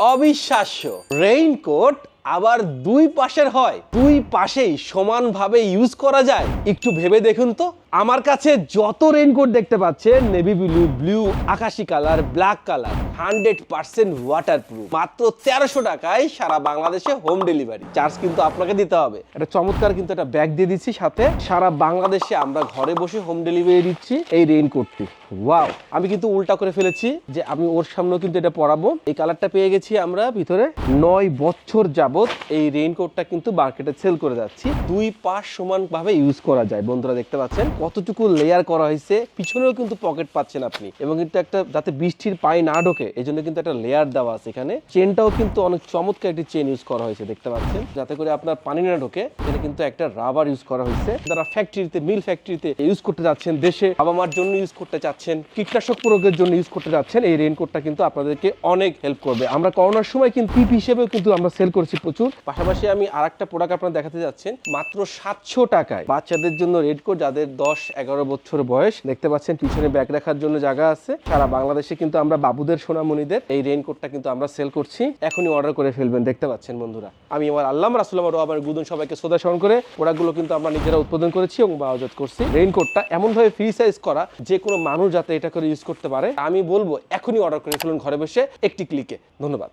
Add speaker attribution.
Speaker 1: অবিশ্বাস্য। রেইনকোট আবার দুই পাশের হয়। দুই পাশেই সমানভাবে ইউজ করা যায়। একটু ভেবে দেখুন তো। আমার কাছে যত রেইনকোট দেখতে পাচ্ছেন নেভি ব্লু ব্লু আকাশি colour black colour hundred percent waterproof মাত্র তেরোশো টাকায় সারা বাংলাদেশে হোম ডেলিভারি চার্জ কিন্তু আপনাকে দিতে হবে। একটা চমৎকার কিন্তু একটা ব্যাগ দিয়ে দিচ্ছি সাথে। সারা বাংলাদেশে আমরা ঘরে বসে হোম ডেলিভারি দিচ্ছি এই রেইনকোটটি ওয়াও আমি কিন্তু উল্টা করে ফেলেছি যে আমি ওর সামনেও কিন্তু এটা পরাবো। এই কালারটা পেয়ে গেছি আমরা ভিতরে নয় বছর যাবত এই রেইনকোটটা কিন্তু মার্কেটে সেল করে যাচ্ছি। দুই পাশ সমানভাবে ইউজ করা যায়। বন্ধুরা দেখতে পাচ্ছেন কতটুকু লেয়ার করা হয়েছে। পিছনেও কিন্তু পকেট পাচ্ছেন আপনি। এবং কিন্তু একটা যাতে বৃষ্টির পানি না ঢোকে এই জন্য কিন্তু একটা লেয়ার দেওয়া আছে এখানে। চেনটাও কিন্তু অনেক চমৎকার একটি চেন ইউজ করা হয়েছে, দেখতে পাচ্ছেন। যাতে করে আপনার পানি না ঢোকে এখানে কিন্তু একটা রাবার ইউজ করা হয়েছে। যারা ফ্যাক্টরিতে মিল ফ্যাক্টরিতে ইউজ করতে যাচ্ছেন দেশে বাবা মার জন্য ইউজ করতে চাচ্ছেন, কীটনাশক প্রয়োগের জন্য ইউজ করতে যাচ্ছেন, এই রেইনকোটটা কিন্তু আপনাদেরকে অনেক হেল্প করবে। আমরা করোনার সময় কিন্তু পিপি হিসেবেও কিন্তু আমরা সেল করেছি প্রচুর। পাশাপাশি আমি আর একটা প্রোডাক্ট আপনারা দেখাতে যাচ্ছেন, মাত্র সাতশো টাকায়। বাচ্চাদের জন্য রেডকোট যাদের দশ, এগারো বছর বয়স, দেখতে পাচ্ছেন পিছনে ব্যাগ রাখার জন্য জায়গা আছে। সারা বাংলাদেশে কিন্তু আমরা বাবুদের, সোনামণিদের, এই রেইনকোটটা কিন্তু আমরা সেল করছি। এখনই অর্ডার করে ফেলবেন, দেখতে পাচ্ছেন বন্ধুরা। আমি আমার আল্লাহ রাসুল আমার আমার গুদন সবাইকে শ্রদ্ধা স্মরণ করে প্রোডাক্টগুলো কিন্তু আমরা নিজেরা উৎপাদন করেছি এবং বাজার করছি। রেইনকোটটা এমনভাবে ফ্রি সাইজ করা, যে কোনো মানুষ যাতে এটা করে ইউজ করতে পারে। আমি বলব, এখনই অর্ডার করে ফেলুন ঘরে বসে, একটি ক্লিকে ধন্যবাদ।